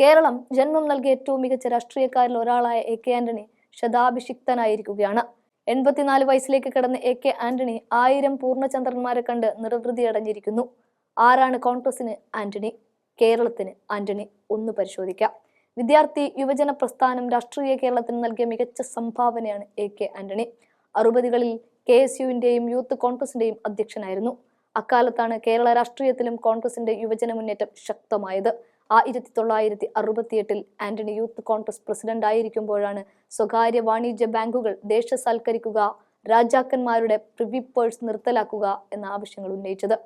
കേരളം ജന്മം നൽകിയ ഏറ്റവും മികച്ച രാഷ്ട്രീയക്കാരിൽ ഒരാളായ എ കെ ആന്റണി ശതാഭിഷിക്തനായിരിക്കുകയാണ്. എൺപത്തിനാല് വയസ്സിലേക്ക് കടന്ന എ കെ ആന്റണി ആയിരം പൂർണചന്ദ്രന്മാരെ കണ്ട് നിർവൃതി അടഞ്ഞിരിക്കുന്നു ആരാണ് കോൺഗ്രസിന് ആന്റണി? കേരളത്തിന് ആന്റണി ഒന്ന് പരിശോധിക്കാം. വിദ്യാർത്ഥി യുവജന പ്രസ്ഥാനം രാഷ്ട്രീയ കേരളത്തിന് നൽകിയ മികച്ച സംഭാവനയാണ് എ കെ ആന്റണി. അറുപതുകളിൽ കെ എസ് യുവിന്റെയും യൂത്ത് കോൺഗ്രസിന്റെയും അധ്യക്ഷനായിരുന്നു. അക്കാലത്താണ് കേരള രാഷ്ട്രീയത്തിലും കോൺഗ്രസിന്റെ യുവജന മുന്നേറ്റം ശക്തമായത്. ആയിരത്തി തൊള്ളായിരത്തി അറുപത്തിയെട്ടിൽ ആന്റണി യൂത്ത് കോൺഗ്രസ് പ്രസിഡന്റ് ആയിരിക്കുമ്പോഴാണ് സ്വകാര്യ വാണിജ്യ ബാങ്കുകൾ ദേശസാൽക്കരിക്കുക രാജാക്കന്മാരുടെ പ്രിവിപ്പേഴ്സ് നിർത്തലാക്കുക എന്ന ആവശ്യങ്ങൾ ഉന്നയിച്ചത്.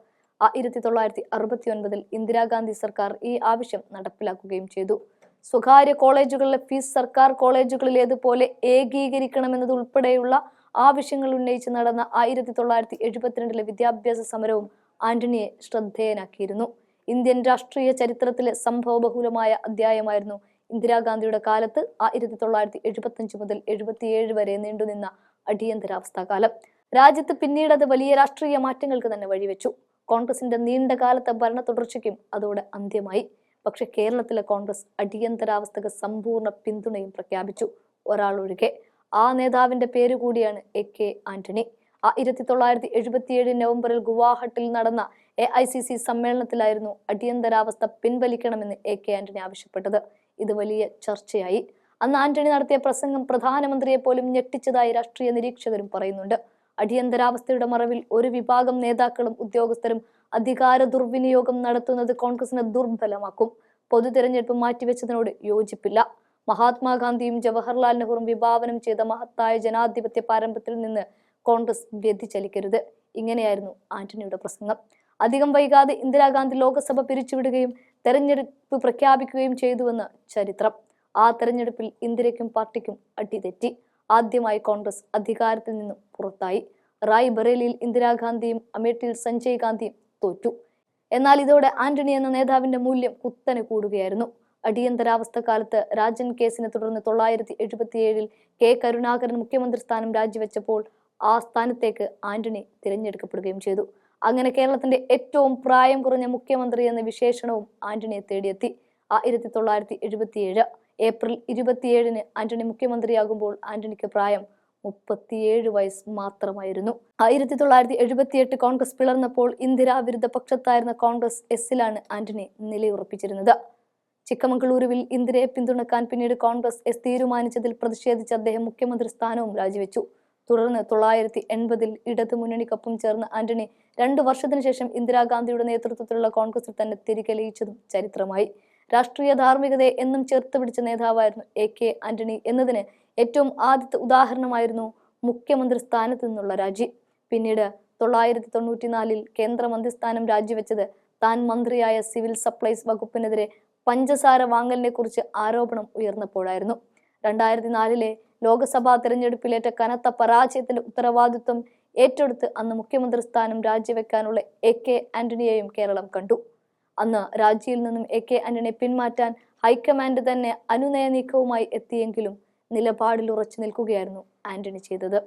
ആയിരത്തി തൊള്ളായിരത്തി അറുപത്തി ഒൻപതിൽ ഇന്ദിരാഗാന്ധി സർക്കാർ ഈ ആവശ്യം നടപ്പിലാക്കുകയും ചെയ്തു. സ്വകാര്യ കോളേജുകളിലെ ഫീസ് സർക്കാർ കോളേജുകളിലേതുപോലെ ഏകീകരിക്കണമെന്നത് ഉൾപ്പെടെയുള്ള ആവശ്യങ്ങൾ ഉന്നയിച്ച് നടന്ന ആയിരത്തി തൊള്ളായിരത്തി എഴുപത്തിരണ്ടിലെ വിദ്യാഭ്യാസ സമരവും ആന്റണിയെ ശ്രദ്ധേയനാക്കിയിരുന്നു. ഇന്ത്യൻ രാഷ്ട്രീയ ചരിത്രത്തിലെ സംഭവബഹുലമായ അധ്യായമായിരുന്നു ഇന്ദിരാഗാന്ധിയുടെ കാലത്ത് ആയിരത്തി തൊള്ളായിരത്തി എഴുപത്തഞ്ച് മുതൽ എഴുപത്തിയേഴ് വരെ നീണ്ടുനിന്ന അടിയന്തരാവസ്ഥ കാലം. രാജ്യത്ത് പിന്നീട് അത് വലിയ രാഷ്ട്രീയ മാറ്റങ്ങൾക്ക് തന്നെ വഴിവെച്ചു. കോൺഗ്രസിന്റെ നീണ്ട കാലത്തെ ഭരണ തുടർച്ചയ്ക്കും അതോടെ അന്ത്യമായി. പക്ഷെ കേരളത്തിലെ കോൺഗ്രസ് അടിയന്തരാവസ്ഥക്ക് സമ്പൂർണ പിന്തുണയും പ്രഖ്യാപിച്ചു. ഒരാളൊഴികെ ആ നേതാവിന്റെ പേര് കൂടിയാണ് എ കെ ആന്റണി. ആയിരത്തി തൊള്ളായിരത്തി എഴുപത്തിയേഴ് നവംബറിൽ ഗുവാഹട്ടിൽ നടന്ന എ ഐ സി സി സമ്മേളനത്തിലായിരുന്നു അടിയന്തരാവസ്ഥ പിൻവലിക്കണമെന്ന് എ കെ ആന്റണി ആവശ്യപ്പെട്ടത്. ഇത് വലിയ ചർച്ചയായി. അന്ന് ആന്റണി നടത്തിയ പ്രസംഗം പ്രധാനമന്ത്രിയെ പോലും ഞെട്ടിച്ചതായി രാഷ്ട്രീയ നിരീക്ഷകരും പറയുന്നുണ്ട്. അടിയന്തരാവസ്ഥയുടെ മറവിൽ ഒരു വിഭാഗം നേതാക്കളും ഉദ്യോഗസ്ഥരും അധികാര ദുർവിനിയോഗം നടത്തുന്നത് കോൺഗ്രസിനെ ദുർബലമാക്കും. പൊതു തിരഞ്ഞെടുപ്പ് മാറ്റിവെച്ചതിനോട് യോജിപ്പില്ല. മഹാത്മാഗാന്ധിയും ജവഹർലാൽ നെഹ്റുവും വിഭാവനം ചെയ്ത മഹത്തായ ജനാധിപത്യ പാരമ്പര്യത്തിൽ നിന്ന് കോൺഗ്രസ് വ്യതിചലിക്കരുത്. ഇങ്ങനെയായിരുന്നു ആന്റണിയുടെ പ്രസംഗം. അധികം വൈകാതെ ഇന്ദിരാഗാന്ധി ലോക്സഭ പിരിച്ചുവിടുകയും തെരഞ്ഞെടുപ്പ് പ്രഖ്യാപിക്കുകയും ചെയ്തുവെന്ന് ചരിത്രം. ആ തെരഞ്ഞെടുപ്പിൽ ഇന്ദിരയ്ക്കും പാർട്ടിക്കും അടിതെറ്റി ആദ്യമായി കോൺഗ്രസ് അധികാരത്തിൽ നിന്നും പുറത്തായി. റായ് ബറേലിയിൽ ഇന്ദിരാഗാന്ധിയും അമേഠിയിൽ സഞ്ജയ് ഗാന്ധിയും തോറ്റു. എന്നാൽ ഇതോടെ ആന്റണി എന്ന നേതാവിന്റെ മൂല്യം കുത്തനെ കൂടുകയായിരുന്നു. അടിയന്തരാവസ്ഥ കാലത്ത് രാജൻ കേസിനെ തുടർന്ന് തൊള്ളായിരത്തി എഴുപത്തിയേഴിൽ കെ. കരുണാകരൻ മുഖ്യമന്ത്രി സ്ഥാനം രാജിവെച്ചപ്പോൾ ആ സ്ഥാനത്തേക്ക് ആന്റണി തിരഞ്ഞെടുക്കപ്പെടുകയും ചെയ്തു. അങ്ങനെ കേരളത്തിന്റെ ഏറ്റവും പ്രായം കുറഞ്ഞ മുഖ്യമന്ത്രി എന്ന വിശേഷണവും ആന്റണിയെ തേടിയെത്തി. ആയിരത്തി തൊള്ളായിരത്തി എഴുപത്തിയേഴ് ഏപ്രിൽ ഇരുപത്തിയേഴിന് ആന്റണി മുഖ്യമന്ത്രിയാകുമ്പോൾ ആന്റണിക്ക് പ്രായം മുപ്പത്തിയേഴ് വയസ്സ് മാത്രമായിരുന്നു. ആയിരത്തി തൊള്ളായിരത്തി എഴുപത്തിയെട്ട് കോൺഗ്രസ് പിളർന്നപ്പോൾ ഇന്ദിരാ വിരുദ്ധ പക്ഷത്തായിരുന്ന കോൺഗ്രസ് എസിലാണ് ആന്റണി നിലയുറപ്പിച്ചിരുന്നത്. ചിക്കമംഗളൂരുവിൽ ഇന്ദിരയെ പിന്തുണക്കാൻ പിന്നീട് കോൺഗ്രസ് എസ് തീരുമാനിച്ചതിൽ പ്രതിഷേധിച്ച് അദ്ദേഹം മുഖ്യമന്ത്രി സ്ഥാനവും രാജിവെച്ചു. തുടർന്ന് തൊള്ളായിരത്തി എൺപതിൽ ഇടതു മുന്നണിക്കൊപ്പം ചേർന്ന ആന്റണി രണ്ടു വർഷത്തിനു ശേഷം ഇന്ദിരാഗാന്ധിയുടെ നേതൃത്വത്തിലുള്ള കോൺഗ്രസിൽ തന്നെ തിരികെ ലയിച്ചതും ചരിത്രമായി. രാഷ്ട്രീയ ധാർമ്മികതയെ എന്നും ചേർത്ത് പിടിച്ച നേതാവായിരുന്നു എ കെ ആന്റണി എന്നതിന് ഏറ്റവും ആദ്യത്തെ ഉദാഹരണമായിരുന്നു മുഖ്യമന്ത്രി സ്ഥാനത്ത് നിന്നുള്ള രാജി. പിന്നീട് തൊള്ളായിരത്തി തൊണ്ണൂറ്റിനാലിൽ കേന്ദ്രമന്ത്രിസ്ഥാനം രാജിവെച്ചത് താൻ മന്ത്രിയായ സിവിൽ സപ്ലൈസ് വകുപ്പിനെതിരെ പഞ്ചസാര വാങ്ങലിനെ കുറിച്ച് ആരോപണം ഉയർന്നപ്പോഴായിരുന്നു. രണ്ടായിരത്തി നാലിലെ ലോക്സഭാ തെരഞ്ഞെടുപ്പിലേറ്റ കനത്ത പരാജയത്തിന്റെ ഉത്തരവാദിത്വം ഏറ്റെടുത്ത് അന്ന് മുഖ്യമന്ത്രി സ്ഥാനം രാജിവെക്കാനുള്ള എ കെ ആന്റണിയെയും കേരളം കണ്ടു. അന്ന് രാജിയിൽ നിന്നും എ കെ ആന്റണിയെ പിന്മാറ്റാൻ ഹൈക്കമാൻഡ് തന്നെ അനുനയ നീക്കവുമായി എത്തിയെങ്കിലും നിലപാടിൽ ഉറച്ചു നിൽക്കുകയായിരുന്നു ആന്റണി ചെയ്തത്.